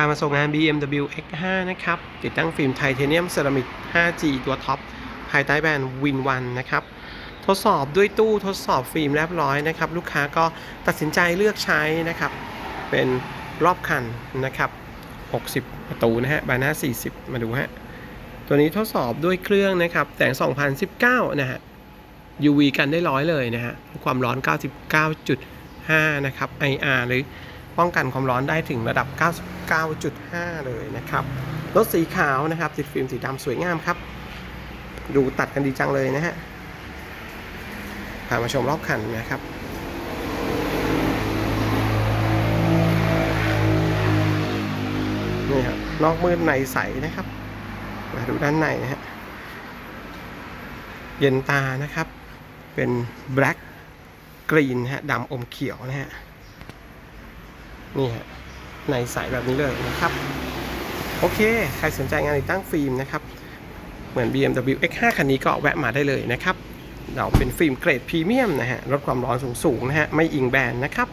พามาส่งงาน BMW X5 นะครับ ติดตั้งฟิล์มไทเทเนียมเซรามิก 5G ตัวท็อป ภายใต้แบรนด์ Win One นะครับ ทดสอบด้วยตู้ทดสอบฟิล์มเรียบร้อยนะครับ ลูกค้าก็ตัดสินใจเลือกใช้นะครับ เป็นรอบคันนะครับ 60 ประตูนะฮะ บานหน้า 40 มาดูฮะ ตัวนี้ทดสอบด้วยเครื่องนะครับ แต่ง 2019 นะฮะ UV กันได้ร้อยเลยนะฮะ ความร้อน 99.5 นะครับ IR หรือป้องกันความร้อนได้ถึงระดับ 9.5 เลยนะครับ รถสีขาวนะครับ ติดฟิล์มสีดำสวยงามครับ ดูตัดกันดีจังเลยนะฮะพามาชมรอบคันนะครับนี่ครับนอกมืดในใสนะครับมาดูด้านในนะฮะเย็นตานะครับ เป็น black green ฮะดำอมเขียวนะฮะนี่ฮะ ในสายแบบนี้เลยนะครับ โอเค ใครสนใจงานติดตั้งฟิล์มนะครับ เหมือน BMW X5 คันนี้ก็แวะมาได้เลยนะครับเราเป็นฟิล์มเกรดพรีเมียมนะฮะลดความร้อนสูงๆนะฮะไม่อิงแบรนด์นะครับ